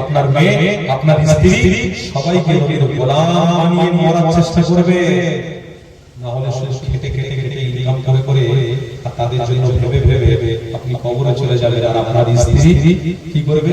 আপনারা মেয়ে, আপনার স্ত্রী, সবাইকে গোলাম চেষ্টা করবে। না হলে খেটে খেটে খেটে ইনকাম করে করে তাদের জন্য ভেবে ভেবে আপনি কবরে চলে যাবেন আর আপনার স্ত্রী কি করবে?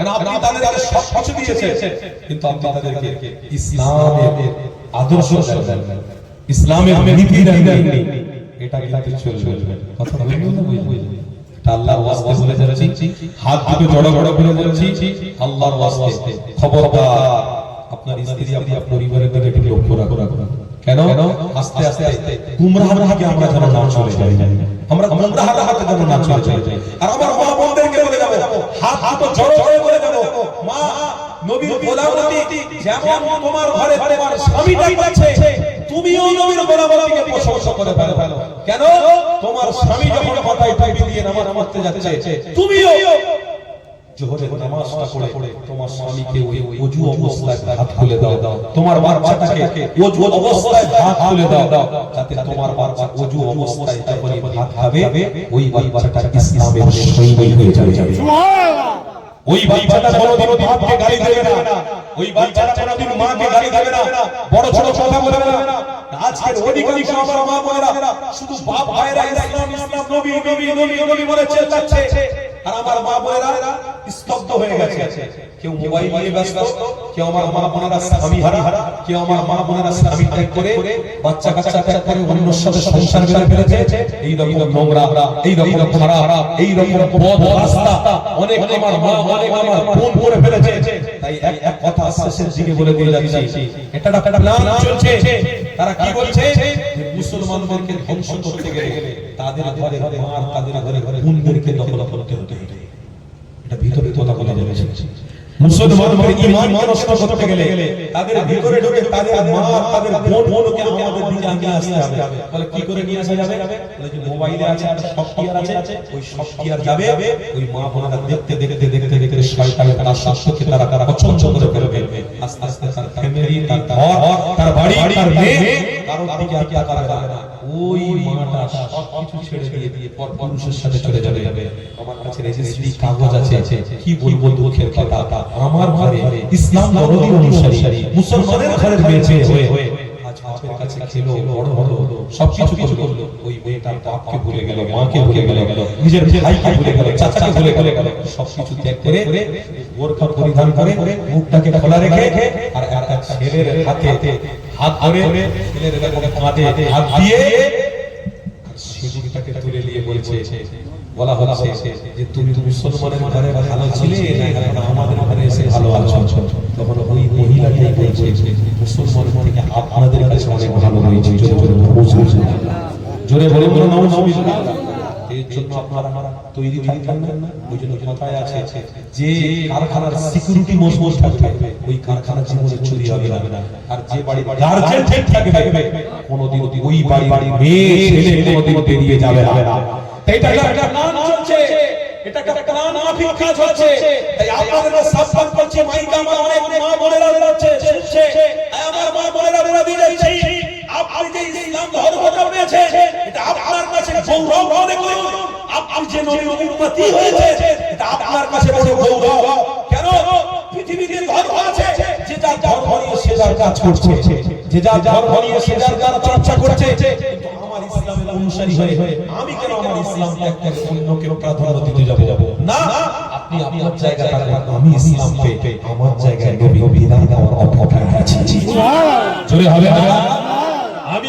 কারণ আপনি তাদেরকে সব কিছু দিয়েছেন? কিন্তু আপনি তাদেরকে ইসলামের আদর্শ দেন ইসলামের নীতি দেন এটা কিন্তু চলবে। কথা বলবেন না বুঝবেন আল্লাহর ওয়াস্তে বলে যাচ্ছি। হাত দুটো জড়ো জড়ো করে বলছি। আল্লাহর ওয়াস্তে। খবরদার। আপনার স্ত্রী আপনার পরিবারের দিকে একটু লক্ষ্য রাখুন। কেন? আস্তে আস্তে আস্তে। গুমরাহ আমরা যেন না চলে যাই। আমরা গুমরাহ যেন না চলে যাই। আর আমার মা বোনদেরকে হাত হাত জড়ো করে যাব মা নবীর গোলামতি যেমন তোমার ঘরে তোমার স্বামীটা পাচ্ছে তুমিও নবীর গোলামতিকে প্রশংসা করে ফেলো। কেন? তোমার স্বামী যখন মাথায় টুপি দিয়ে নামাজ পড়তে যাচ্ছে তুমিও জোহরের নামাজটা পড়ে তোমার স্বামীকে ওই ওযু অবস্থায় হাত খুলে দাও। তোমার বাচ্চাটাকে ওযু অবস্থায় হাত খুলে দাও। যাতে তোমার বাচ্চা ওযু অবস্থায় যখনই ভাত খাবে ওই বাচ্চাটা ইসলামের সৈনিক হয়ে যাবে। ওই বাচ্চাটা কোনোদিন বাপকে গালি দেবে না। ওই বাচ্চাটা কোনোদিন মাকে গালি দেবে না। বড় ছোট কথা বলবে না। আজকের অধিকাংশ আমার মা বোনেরা শুধু বাপ ভাইরা ইসলাম ইসলাম নবী নবী নবী নবী বলে চেল্লাচ্ছে আর আমার মা বোনেরা স্তব্ধ হয়ে গেছে। কেউ মোবাইল নিয়ে ব্যস্ত, কেউ আমার মা বোনেরা স্বামী হারা, কেউ আমার মা বোনেরা স্বামী ত্যাগ করে বাচ্চা কাচ্চা ত্যাগ করে অন্যর সাথে সংসার বেঁধে ফেলেছে। এই রকম নোংরা, এই রকম খারাপ, এই রকম পথ রাস্তা অনেক আমার মা, অনেক আমার বোন করে ফেলেছে। তাই এক এক কথা শেষের দিকে বলে দিয়ে যাচ্ছি। এটা চলছে। তারা কি বলছে? মুসলমানদেরকে ধ্বংস করতে গেলে তাদের ঘরে মার তাদের ঘরে ঘরে বোনদেরকে দখল করতে হতে এটা ভিতরে কথা বলে যাচ্ছে মুসলমানদের ঈমান নষ্ট করতে গেলে তাদের ভিতরে ঢুকে তাদের মা তাদের বোন বোনকে আমাদের দিকে আগে আসতে হবে। বলে কি করে নিয়ে আসা যাবে? বলে যে মোবাইলে আছে একটা সফটওয়্যার আছে ওই সফটওয়্যার যাবে ওই মা বোনেরা দেখতে দেখতে দেখতে দেখতে শয়তানের তার শাস্ত্রকে তারা তারা পছন্দ করে ফেলবে। আস্তে আস্তে তার ফ্যামিলি তার ঘর তার বাড়ি তার মেয়ে কারোর দিকে আর তাকাবে না। ওই মাটা সব কিছু ছেড়ে দিয়ে দিয়ে পর পুরুষের সাথে চলে যাবে। আমার কাছে রেজিস্ট্রি কাগজ আছে। কি বলব দুঃখের কথা? আমার ঘরে ইসলাম দরদি অনুসারী। মুসলমানের ঘরের হয়ে হয়ে আজ বাপের কাছে খেলো বড় বড় সবকিছু করল। ওই মেয়েটার বাপকে ভুলে গেল মাকে ভুলে গেল নিজের ভাইকে ভুলে গেল চাচাকে ভুলে গেল। সবকিছু ত্যাগ করে পরিধান করে মুখটাকে খোলা রেখে আর ছেলের হাতে হাত ধরে ছেলের হাত দিয়ে তুলে নিয়ে বলছে বলা হচ্ছে যে তুমি ঘরে ভালো ছিলে আমাদের ঘরে এসে ভালো আছো তখন ওই মহিলাটাই বলছে মুসলমান থেকে আপনাদের কাছে অনেক ভালো হয়েছে জোরে বলে বলো জন্য আপনারা তৈরি থাকবেন না ওই জন্য কথায় আছে যে কারখানার সিকিউরিটি মজবুত থাকবে ওই কারখানা জীবনে চুরি হবে না। আর যে বাড়ি গার্জেন ঠিক থাকবে কোনোদিন ওই বাড়ি বাড়ি মেয়ে ছেলে কোনোদিন বেরিয়ে যাবে না। এটা একটা প্ল্যান চলছে। এটা একটা প্ল্যান মাফিক কাজ হচ্ছে তাই আপনাদের সাবধান করছে। মাইকা আমার অনেক মা বোনেরা বেরোচ্ছে শুনছে আমার মা বোনেরা বেরো যাচ্ছে আপনি যে গৌরব মনে করুন আপনি যে নবীর উম্মতি হয়েছে এটা আপনার কাছে বড় গৌরব কেন? পৃথিবীতে ধর্ম আছে যে যার ধর্ম নিয়ে সে যার কাজ করছে যে যার ধর্ম নিয়ে সে যার যার চর্চা করছে আমার ইসলামের অনুসারী হয়ে আমি কেন আমার ইসলাম ত্যাগ করে অন্যকে প্রাধান্য দিতে যাব? না আপনি আপনার জায়গা থাকবেন আমি ইসলাম পেয়ে আমার জায়গায় নবী বিধান দেওয়ার অপেক্ষায় আছি। জোরে হবে হবে আমি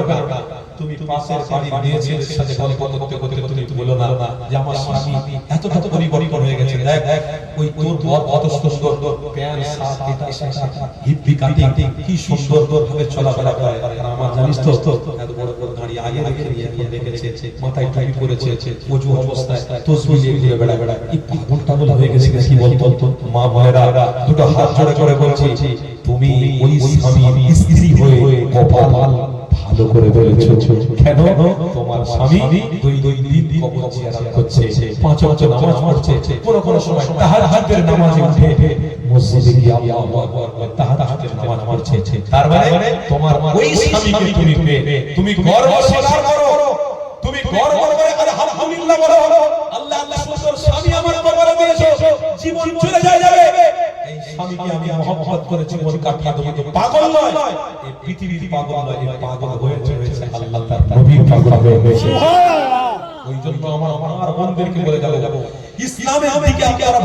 তুমি পাশের বাড়ির মেয়ে ছেলের সাথে গল্প করতে করতে তুমি বলো না যে আমার স্বামী এতটা পরিবর্তন হয়ে গেছে। দেখ ওই তোর বর কত সুন্দর প্যান্ট শার্ট এটা সেটা কাটিং কি সুন্দর ভাবে চলাফেরা করে। আর আমার জানিস তো এত বড় বড় আগে রেখে নিয়ে এখন রেখেছে মাথায় টুপি পরেছে অজু অবস্থায় নিয়ে ঘুরে বেড়া বেড়া পাগল টাগল হয়ে গেছে কি বলতো? মা বোনেরা দুটো হাত জোড়ে করে বলছি তুমি ওই স্বামী স্ত্রী হয়ে কপাল ভালো করে বলেছ কেন তোমার স্বামী দুই দুই দিন কবর জিয়ারত করছে পাঁচ ওয়াক্ত নামাজ পড়ছে কোন কোন সময় তাহাজ্জুদের নামাজে উঠে মসজিদে গিয়ে আল্লাহু আকবার বলে তাহাজ্জুদের নামাজ পড়ছে। তার মানে তোমার ওই স্বামীকে তুমি পেয়ে তুমি গর্ব স্বীকার করো। তুমি গর্ব করে আলহামদুলিল্লাহ বলো। আল্লাহ আল্লাহ সুন্দর স্বামী আমার কবরে দিয়েছ জীবন স্বামীকে আমি মহব্বত করে জীবন কাটিয়ে দেবো পাগল নয়। এই পৃথিবীর পাগল নয় এই পাগল হয়েছে হয়েছে আল্লাহ তার নবীর পাগল হয়েছে ওই জন্য আমার আমার বন্ধুদেরকে বলে যাব যাব।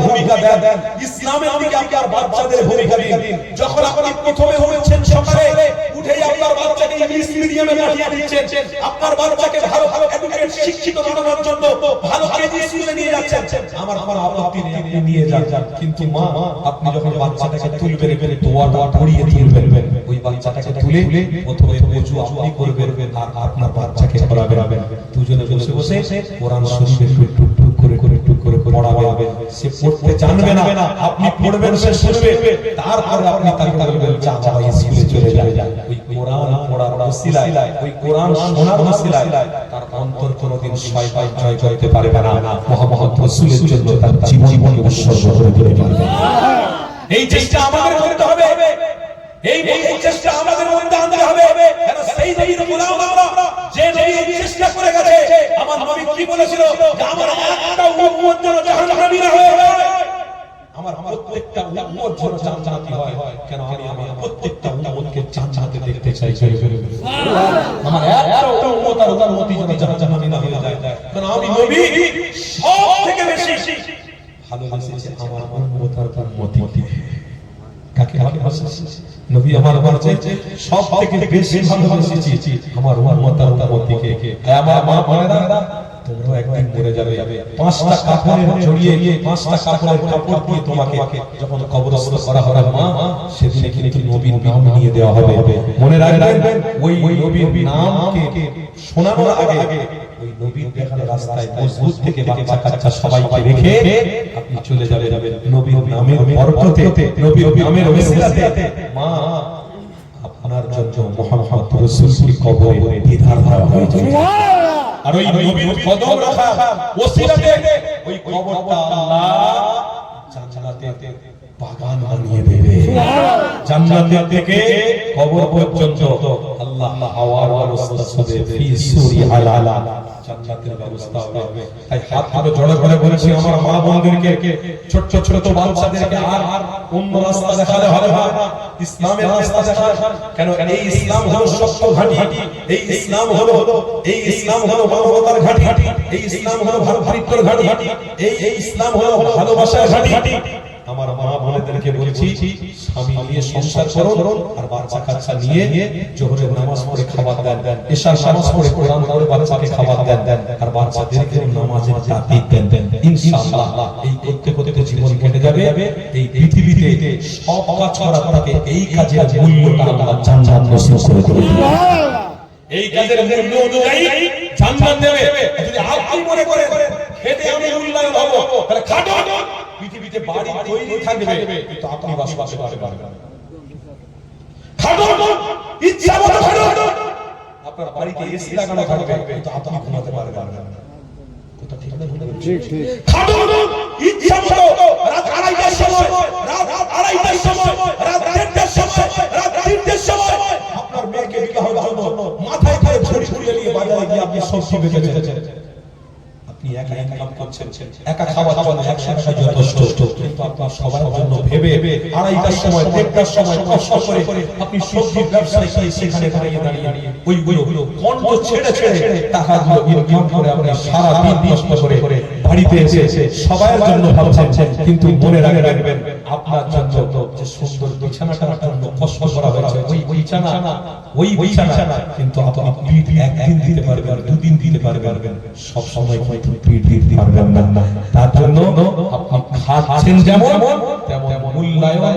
ভূমিকা দেন। আপনার বাচ্চাদের ভূমিকা দিন। যখন আপনি প্রথমে হয়েছেন সকালে আপনার বাচ্চাকে ইংলিশ মিডিয়ামে পাঠিয়ে দিচ্ছেন। আপনার বাচ্চাকে ভালো ভালো এডুকেট শিক্ষিত জন্য ভালো স্কুলে নিয়ে যাচ্ছেন। আমার আপত্তি নেই, আপনি নিয়ে যান। কিন্তু মা, আপনি যখন বাচ্চাটাকে তুলবেন এবারে দোয়াটা পড়িয়ে তুলবেন, ওই বাচ্চাটাকে তুলে প্রথমে আপনি করবেন আর আপনার বাচ্চাকে পড়াবেন। দুজনে বসে বসে কোরআন শরীফ একটু টুক টুক করে করে টুক করে করে পড়াবেন। সে পড়তে জানবে না, আপনি পড়বেন, সে শুনবে তারপরে আপনি তাকে বলবেন যা স্কুলে চলে যায় ওই কোরআন পড়ার ওসিলায়, ওই কোরআন শোনার ওসিলায় তার অন্তর কোনোদিন শয়তান জয় করতে পারবে না। মুহাম্মদ রাসূলের জন্য তার জীবনকে উৎসর্গ করে দিতে পারবে এই চেষ্টা আমাদের করতে হবে। এই চেষ্টা আমাদের মধ্যে আনতে হবে। কেন সেই নবীর গোলাম আমরা, যে নবী চেষ্টা করে গেছে আমার নবী কি বলেছিল? যে আমার একটা উম্মত যেন জাহান্নামী না হয়ে আমার প্রত্যেকটা উম্মত যেন জান্নাতি হয়। কেন আমি আমার প্রত্যেকটা উম্মতকে জান্নাতে দেখতে চাই চাই আমার একটা উম্মত আর উম্মতি যেন জাহান্নামী না হয়ে যায়। কারণ আমি নবী? সব থেকে বেশি। ভালোবেসেছি আমার উম্মত আর উম্মতি আমার বলছে সব থেকে বেশি ভালোবাসেছি আমার উম্মত আর আমার মা বোনেরা একদিন মরে যাবে। পাঁচটা জড়িয়ে, পাঁচটা কাপড়ের কাপড় দিয়ে তোমাকে যখন কবরস্থ করা হবে মা, সেদিনে কিন্তু নবীর নাম নিয়ে দেওয়া হবে। মনে রাখবেন, ওই নবীর নামকে শোনানোর আগে, ওই নবীর দেখানো রাস্তায় মজবুত থেকে বাচ্চা সবাইকে রেখে আপনি চলে যাবে যাবেন নবীর নামের বরকতে, নবীর নামের ওসিলাতে। মা, আপনার জন্য মুহাম্মদ রাসূলকে কবরে বিধান আর ওই নবীর কদম রাখা ওসিলাতে ওই কবরটা আল্লাহ জান্নাতে বাগান বানিয়ে দেবে। জান্নাতে থেকে কবর পর্যন্ত আল্লাহ হাওয়ার ব্যবস্থা করে ফি সুরি আলা জান্নাতের ব্যবস্থা হবে। তাই হাত হাতে জড়ো করে বলেছি, আমার মা বোনদেরকে, ছোট ছোট বাচ্চাদেরকে আর অন্য রাস্তা দেখালে হবে না। ইসলামের রাস্তা দেখা কেন এই ইসলাম হলো সত্য ঘাঁটি? এই ইসলাম হলো, এই ইসলাম হলো মানবতার ঘাঁটি। এই ইসলাম হলো ভাতৃত্বের ঘাঁটি। এই ইসলাম হলো ভালোবাসার ঘাঁটি। আমার মা বোনেদেরকে বলছি স্বামী নিয়ে সংসার করুন আর বাচ্চা কাচ্চা নিয়ে জোহরের নামাজ পড়ে খাবার দেন এশার নামাজ পড়ে কোরআন পড়ে বাচ্চাকে খাবার দেন দেন আর বাচ্চাদেরকে নামাজের তাকিদ দেন। দেন ইনশাআল্লাহ এই করতে করতে জীবন কেটে যাবে এই পৃথিবীতে সব কাজ করার থেকে এই কাজের মূল্যটা আল্লাহ জান্নাত নসিব করে দেবে এই কাজের মূল্য অনুযায়ী জান্নাত দেবে। যদি আপনি মনে করেন খেতে আমি মূল্যায়ন হব তাহলে খাটো। পৃথিবীতে বাড়ি তৈরি থাকবে কিন্তু আপনি বাস করতে পারবেন না। খাটো। ইচ্ছা মতো খাটো। আপনার বাড়িতে এসি লাগানো থাকবে কিন্তু আপনি ঘুমাতে পারবেন না। কথা ঠিক না ভুল বলছি? খাটো। ইচ্ছা মতো রাত আড়াইটার সময় রাত আড়াইটার সময় রাত ঝুড়িয়ে নিয়ে বাজারে গিয়ে আপনি সবজি আপনি একা ইনকাম করছেন। একা খাওয়ার জন্য যথেষ্ট। কিন্তু আপনি সবার জন্য ভেবে আড়াইটার সময়, দেড়টার সময় কষ্ট করে আপনি সবজির ব্যবসায় গিয়ে সেখানে দাঁড়িয়ে দাঁড়িয়ে কণ্ঠ ছেড়ে ছেড়ে টাকাগুলো ইনকাম করে আপনি সারা দিন কষ্ট করে বাড়িতে এসে সবার জন্য ভাবছেন। কিন্তু মনে রাখবেন, আপনার জন্য যে সুন্দর বিছানাটার জন্য কষ্ট করা হয়েছে ওই বিছানা ওই বিছানা। কিন্তু আপনি পিঠ একদিন দিতে পারবেন দুদিন দিতে পারবেন সব সময় কিন্তু পিঠ দিতে পারবেন না। তার জন্য আপনি খাচ্ছেন যেমন তেমন মূল্যায়ন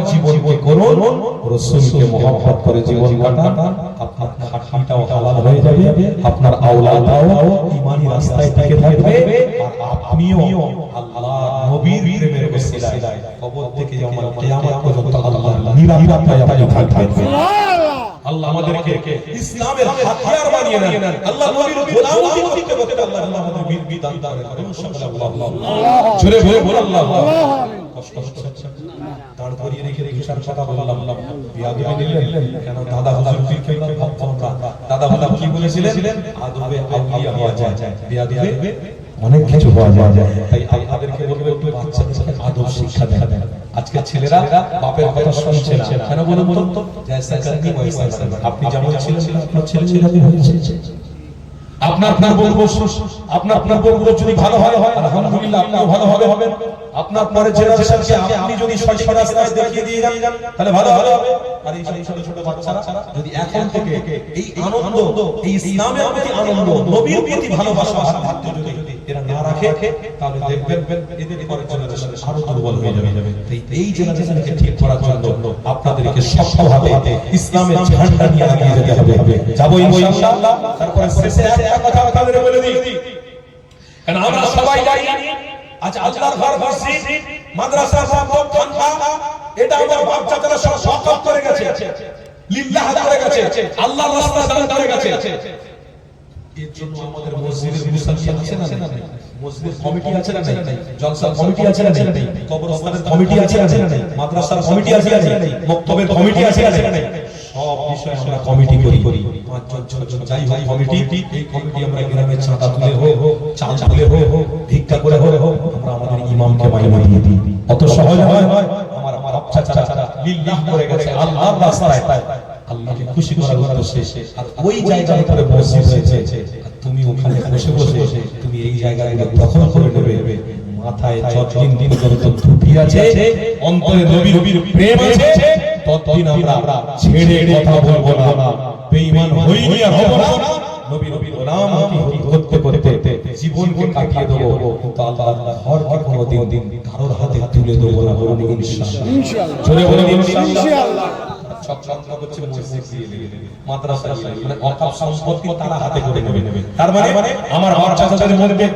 করুন রসুলকে মহব্বত করে জীবন কাটান আপনার হালাল হয়ে যাবে আপনার আওলাদাও ইমানি রাস্তায় টিকে থাকবে আর আপনিও আল্লাহ নবীর প্রেমের ওসিলায় কবর থেকে যেমন কিয়ামত পর্যন্ত আপনি থাকবেন। আল্লাহ আমাদেরকে ইসলামের হাতিয়ার বানিয়ে নেন। আল্লাহ নবীর গোলামি করতে করতে আল্লাহ আমাদের বীর দান করেন। সকলে আল্লাহ জোরে বলে বল আল্লাহ কষ্ট হচ্ছে। দাঁড় করিয়ে রেখে রেখে কথা বললাম। বিয়াদবি নিলেন কেন দাদা হুজুর পীর কেবলা ভাবতাম না দাদা হুজুর কি বলেছিলেন? আদবে আউলিয়া হওয়া যায়। বিয়াদবে অনেক কিছু হওয়া যায়। তাই আপনাদেরকে বলব একটু বাচ্চাদেরকে আদব শিক্ষা দেন। আজকে ছেলেরা বাপের কথা শুনছে না। কেন বলুন? তো। আপনি যেমন ছিলেন আপনার ছেলে যেরকম হয়েছে আপনার পূর্বপুরুষ আপনার পূর্বপুরুষ যদি ভালো হয় আলহামদুলিল্লাহ আপনিও ভালো হবে। হবেন আপনার পরে জেনারেশনকে আপনি যদি সঠিক রাস্তায় দেখিয়ে দিয়ে যান তাহলে ভালো হবে। আর এই ছোট ছোট বাচ্চারা যদি এখন থেকে এই আনন্দ এই ইসলামের প্রতি আনন্দ নবীর প্রতি ভালোবাসা ভাবতে যদি এরা না রাখে, তাহলে দেখবেন এদের পরে জেনারেশন আরও দুর্বল হয়ে যাবে। এই জেনারেশনকে ঠিক করার জন্য আপনাদেরকে শক্তভাবে ইসলামের ঝান্ডা নিয়ে এগিয়ে যেতে হবে। যাব ইনশাআল্লাহ। তারপরে শেষে একটা কথা আপনাদের বলে দিই। কারণ আমরা সবাই জানি, আজ আল্লাহর ঘর মসজিদ, মাদ্রাসা মাদ্রাসা খানকা, এটা আমার বাপ চাচারা সব করে গেছে। লিল্লাহ করে গেছে। আল্লাহর রাস্তা দান করে গেছে। এর জন্য আমাদের মসজিদের মুসল্লি আছে না নাই? মসজিদের কমিটি আছে না নাই? জলসা কমিটি আছে না নাই? কবরস্থানের কমিটি আছে না নাই? মাদ্রাসার কমিটি আছে না নাই? মক্তবের কমিটি আছে না নাই? সব বিষয়ে আমরা কমিটি করি। করি পাঁচজন ছজন যাই হোক, কমিটি। এই কমিটি আমরা গ্রামে চাঁদা তুলে হোক, চাল তুলে হোক, ভিক্ষা করে হোক, আমরা আমাদের ইমামকে মাইনে দিয়ে দিই। অত সহজ হয় আমার আমার আচ্ছা চাচা, লিল্লাহ করে গেছে, আল্লাহর রাস্তায়। আল্লাহকে খুশি করার উদ্দেশ্যে আর ওই জায়গার উপরে মসজিদ হয়েছে আর তুমি ওখানে বসে বসে তুমি এই জায়গাগুলো দখল করে নেবে। মাথায় যতদিন দিন করে তো টুপি আছে অন্তরে নবী নবীর প্রেম আছে ততদিন আমরা ছেড়ে কথা বলব না। বেঈমান হইনি আর হব না। নবী নবীর নাম করতে করতে জীবনকে কাটিয়ে দেবো। কিন্তু আল্লাহ ঘরকে কোনোদিন দিন কারোর হাতে তুলে দেবো না বলুন ইনশাআল্লাহ। জোরে বলুন ইনশাআল্লাহ। চক্রান্ত করছে মসজিদ দিয়ে দেবে মাদ্রাসা দিয়ে মানে অকাপ সম্পত্তি তারা হাতে করে নেবে। তার মানে আমার আমার চাচাদের মধ্যে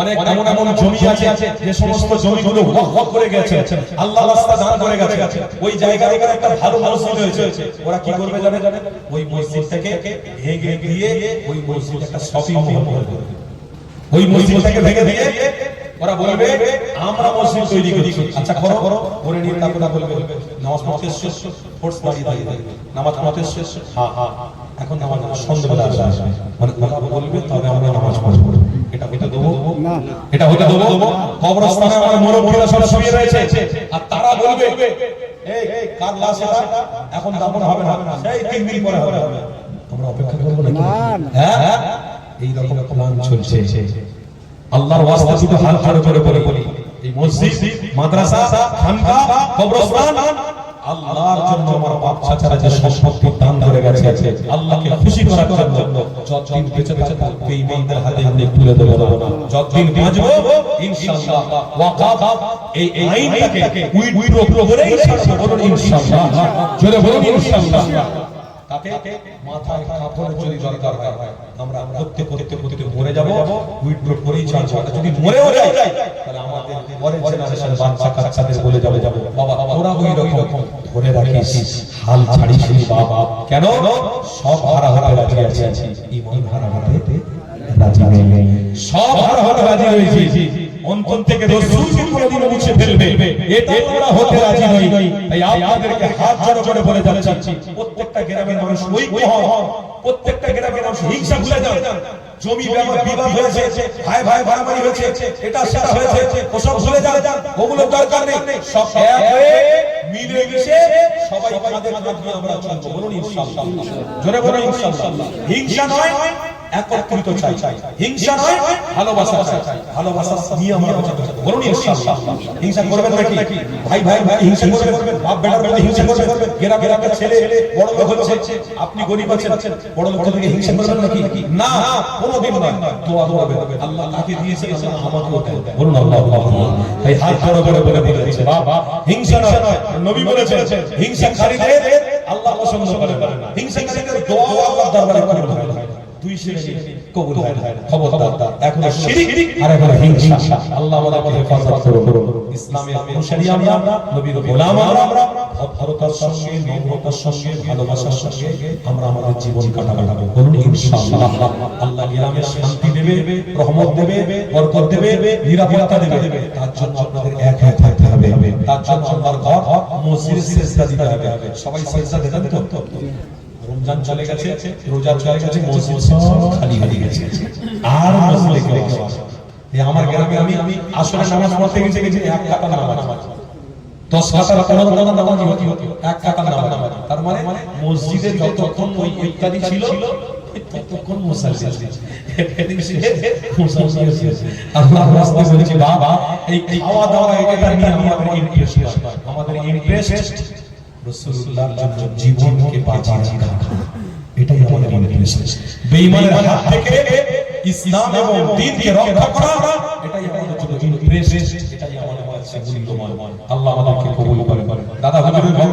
অনেক এমন এমন জমি আছে যে সমস্ত জমিগুলো ওয়াকফ করে গেছে। আল্লাহ রাস্তা দান করে গেছে। ওই জায়গার এখানে একটা ভালো মসজিদ হয়েছে। ওরা কি করবে জানে জানে ওই মসজিদটাকে ভেঙে দিয়ে ওই মসজিদ একটা শপিং মল করে ওই মসজিদটাকে ভেঙে দিয়ে ওরা বলবে আমরা মসজিদ তৈরি করি আচ্ছা করো করো করে নিয়ে তারপরে বলবে নামাজ পড়তে শেষ ফোর্স দাঁড়িয়ে দাঁড়িয়ে নামাজ পড়তে শেষ হ্যাঁ হ্যাঁ এখন নামাজ সন্ধ্যেবেলা আসবে মানে বলবে তবে আমরা নামাজ পড়ব। এটা এটা দেবো? এটা হতে দেবো? কবরস্থানে আমার মুরব্বীরা সব শুয়ে রয়েছে। আর তারা বলবে এই কার লাশ এটা? এখন দাফন হবে না। সেই তিন দিন পরে হবে। আমরা অপেক্ষা করব নাকি হ্যাঁ? এই রকম প্ল্যান চলছে। আল্লাহর ওয়াস্তে শুধু হাত জোড়ে করে বলি বলি। এই মসজিদ, মাদ্রাসা, খানকা, কবরস্থান, আল্লাহর জন্য আমার বাপ চাচারা যে সম্পত্তি দান করে গেছে, আল্লাহকে খুশি করার জন্য যতদিন বেঁচে থাকব বেঈমানদের হাতে হাতে তুলে দেব না। যতদিন বাঁচবো, ইনশাআল্লাহ ওয়াকাফ এই আইনটাকে উইথড্র করেই ছাড়বো বলুন, ইনশাআল্লাহ। জোরে বলুন, ইনশাআল্লাহ। তাতে মাথায় কাপড় যদি দরকার হয়, আমরা করতে করতে করতে মরে যাব উইথড্র করেই ছাড়বো। যদি মরেও যাই, তাহলে আমাদের পরের জেনারেশন বাচ্চা কাচ্চাদের বলে যাবে, বাবা, তোরা ওই রকম ধরে রাখিস, হাল ছাড়িস বাবা কেন? সব হারা হারা রাজি আছি। ইমান হারা হারাতে রাজি নেই। সব হারা হারা রাজি রয়েছি অন্তর থেকে রসুলকে কোনোদিন মুছে ফেলবে। এটা আমরা হতে রাজি নই। তাই আপনাদেরকে হাত জোড় করে বলে যাচ্ছি। প্রত্যেকটা গ্রামের মানুষ ঐক্য হন প্রত্যেকটা গ্রামের মানুষ হিংসা ভুলে যান জমি বিবাদ হয়েছে ভাই ভাই মারামারি হয়েছে, এটা সেটা হয়েছে, ওসব ভুলে যান ওগুলো দরকার নেই। সব এক হয়ে মিলে সবাই কাঁধে কাঁধে নিয়ে আমরা চলবো। বলুন ইনশাআল্লাহ। জোরে বলুন ইনশাআল্লাহ। হিংসা নয় একত্রিত চাই। হিংসা নয় ভালোবাসা চাই। ভালোবাসা নিয়ে আমরা বলুন ইনশাআল্লাহ। হিংসা করবেন নাকি? ভাই ভাই ভাই হিংসা করবেন। বাপ বেটার বেটা হিংসা করবেন। গেরা গেরা ছেলে বড় লোক হচ্ছে। আপনি গরিব আছেন। বড় লোক থেকে হিংসা করবেন নাকি? না কোনোদিন নয়। দোয়া আল্লাহ তাকে দিয়েছেন আল্লাহ আমাকেও দেন বলুন আল্লাহ আল্লাহ তাই হাত বড় বড় বলে বলেছে বাবা হিংসা নয় নবী বলেছেন হিংসাকারীদের আল্লাহ পছন্দ করেন না। হিংসাকারীদের দোয়া আল্লাহ দরবারে কবুল হয় না। দুই শ্রেণি কবুল হয় খবরদার। এখন শিরিক আর এখন হিংসা। আল্লাহ আমাদের হেফাজত করুন। ইসলামের অনুসারী আমরা নবীর গোলাম আমরা ভদ্রতার সঙ্গে নম্রতার সঙ্গে ভালোবাসার সঙ্গে আমরা আমাদের জীবন কাটাবো। বলুন ইনশাআল্লাহ। আল্লাহ গ্রামে শান্তি দেবে রহমত দেবে বরকত দেবে নিরাপত্তা দেবে। তার জন্য আপনাদের এক হয়ে থাকতে হবে। তার জন্য আল্লাহর ঘর মসজিদে সিজদা দিতে হবে। সবাই সিজদা দেন তো? রমজান চলে গেছে, রোজা চলে গেছে, মসজিদ সব খালি খালি গেছে। আর মসজিদে কেউ আসে আমার গ্রামে আমি আমি আসলে নামাজ পড়তে গেছি গেছি এক কাতা নামাজ। দশ কাতার পনেরো কাতার নামাজ হতি হতি এক কাতার নামাজ। তার মানে মসজিদে যতক্ষণ ওই ইত্যাদি ছিল ততক্ষণ মুসাল্লি আল্লাহর রাস্তায় বলছি বাবা এই খাওয়া দাওয়া এটা নিয়ে আমাদের ইন্টারেস্ট আমাদের ইন্টারেস্ট রাসূলুল্লাহর জন্য জীবনকে বাঁচিয়ে রাখা। এটাই আমাদের ইন্টারেস্ট বেঈমানের হাত থেকে ইসলাম এবং দ্বীনকে রক্ষা করা এটাই আমাদের জন্য ইন্টারেস্ট এটাই আমাদের কাছে মূল্যবান। আল্লাহ আমাদেরকে কবুল করে দাদা হুজুরের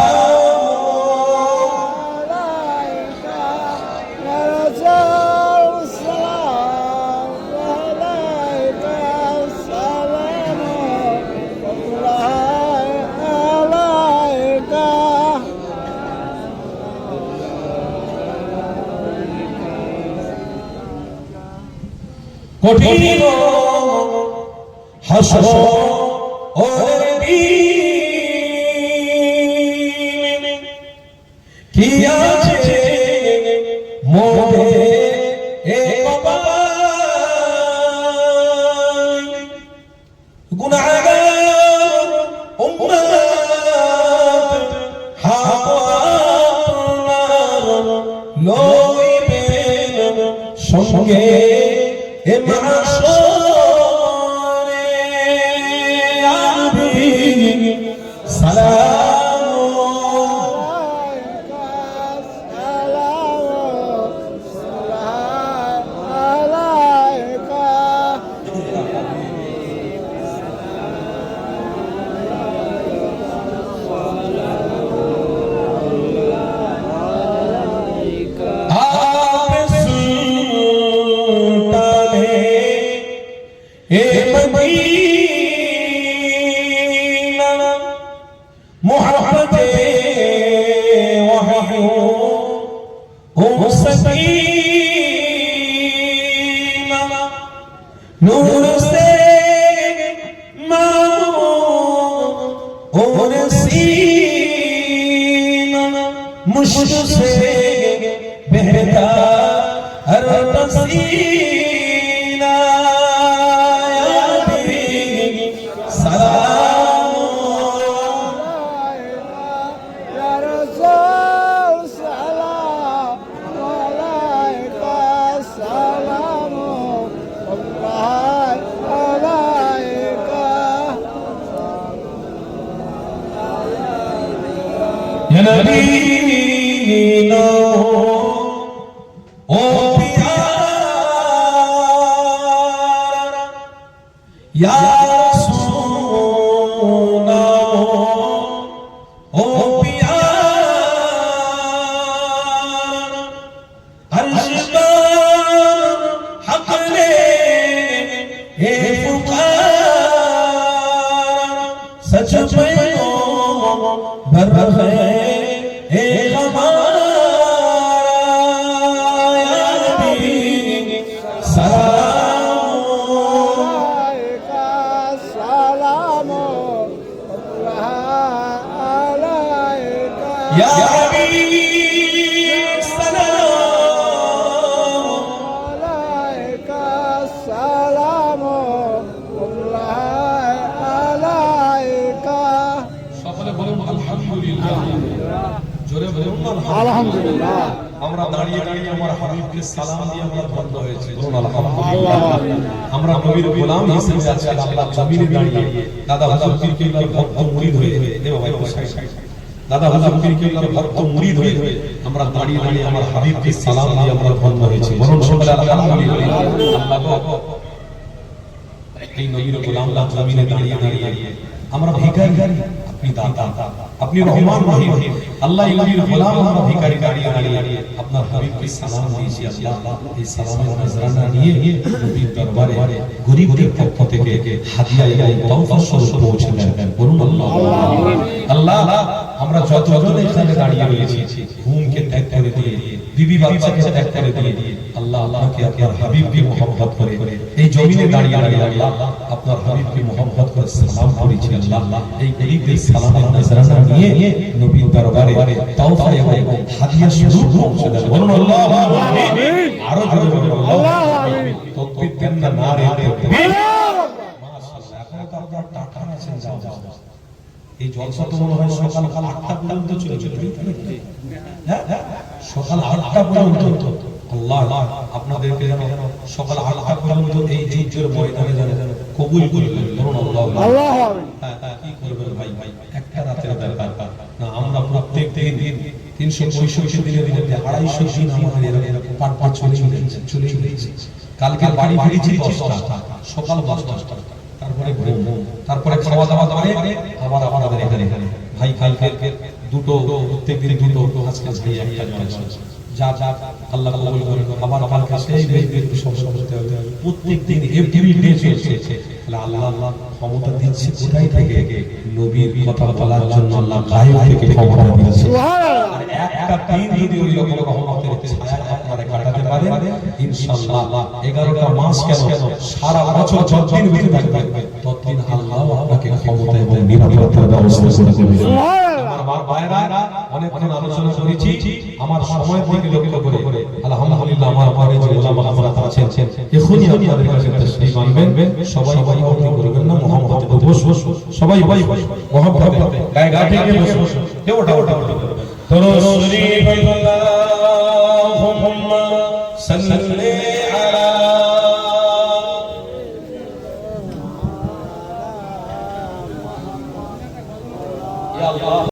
কঠিন হাসো ওরে मुश्क से बहता Jesus. আমরা দাঁড়িয়ে দাঁড়িয়ে আমার হাবিবকে সালাম দিয়ে আমরা ধন্য হয়েছি। বলুন আলহামদুলিল্লাহ। আমরা নবীর গোলাম হিসেবে আজকে আল্লাহ জমিনে দাঁড়িয়ে দাদা হুজুর পীর কেবলার ভক্ত মুরিদ হয়ে সাইড সাইড। দাদা হুজুর পীর কেবলার ভক্ত মুরিদ হয়ে আমরা দাঁড়িয়ে দাঁড়িয়ে আমার হাবিবকে সালাম দিয়ে আমরা ধন্য হয়েছি। বলুন সকলে আলহামদুলিল্লাহ। আল্লাহ এই নবীর গোলামরা জমিনে দাঁড়িয়ে দাঁড়িয়ে আমরা ভিখারি আপনি দাতা। আপনি রহমান রহিম। আল্লাহ নবীর গোলাম আমরা ভিখারি দাঁড়িয়ে দাঁড়িয়ে আপনার হাবিবকে সালাম দিয়েছি আল্লাহ। এই সালামের নজরানা নিয়ে নবীর দরবারে গরিবদের পক্ষ থেকে হাদিয়া এবং তওফা স্বরূপ পৌঁছে দেন বলুন আল্লাহ। আল্লাহ, আমরা যতজন এখানে দাঁড়িয়ে রয়েছি, ঘুমকে ত্যাগ করে দিয়ে, বিবি বাচ্চাকে ত্যাগ করে দিয়ে, আল্লাহ আল্লাহকে আপনার হাবিবকে মোহাম্মত করে এই জমিনে দাঁড়িয়ে দাঁড়িয়ে আল্লাহ আপনার হাবিবকে মোহাম্মত করে সালাম করেছি আল্লাহ। এই গরিবদের সালামের নজরানা নিয়ে নবীর দরবারে তাওফা এবং হাদিয়া স্বরূপ পৌঁছে বলুন আল্লাহ আমিন আরও জোরে বলুন আল্লাহ আমিন তাকবীর দেন না নারে তাকবীর মাশাআল্লাহ এখন তো আপনারা টাকা আছেন যাও যাও এই জলসা তো মনে হয় সকাল কাল আটটা পর্যন্ত চলে চলে। হ্যাঁ? সকাল আটটা পর্যন্ত। আল্লাহ আপনাদেরকে যেন সকাল আটটা পর্যন্ত এই যুদ্ধের ময়দানে যেন কবুল করবেন বলুন আল্লাহ। হ্যাঁ, হ্যাঁ, কি করবেন ভাই? ভাই একটা রাতের ব্যাপার। না আমরা প্রত্যেক দিন দিন তিনশো পঁয়ষট্টি দিনে দিনে আড়াইশো দিন আমাদের এরকম এরকম পাট পাট চলে চলে চলেছে কালকে বাড়ি ফিরেছি দশটা সকাল দশ দশটা। তারপরে ঘুম। তারপরে খাওয়া দাওয়া করে আবার আবার আবার এখানে। ভাই কালকে দুটো প্রত্যেকদিন দুটো আজকে একটা। আর একটা দিন যদি ওই রকম রহমতের ছায়া আপনারা কাটাতে পারেন, ইনশাআল্লাহ 11টা মাস কেন সারা বছর যতদিন বেঁচে থাকবেন, ততদিন আল্লাহ আপনাকে ক্ষমতা এবং নিরাপত্তার ব্যবস্থা করে দেবে আমার ভাইরা অনেকক্ষণ আলোচনা করেছি। আমার সময়ের দিকে লক্ষ্য করে, আলহামদুলিল্লাহ আমার পরে যে ওলামা হযরত আছেন এখনি আপনাদের কাছে তাসলিম আনবেন। সবাই ভাই অর্থ করবেন না? মোহাম্মদ বস বস সবাই ভাই ভাই মোহাম্মদ গায়ে গা থেকে বস বস এ ওটা ওটা তোর শরীফ আল্লাহুম্মা সাল্লি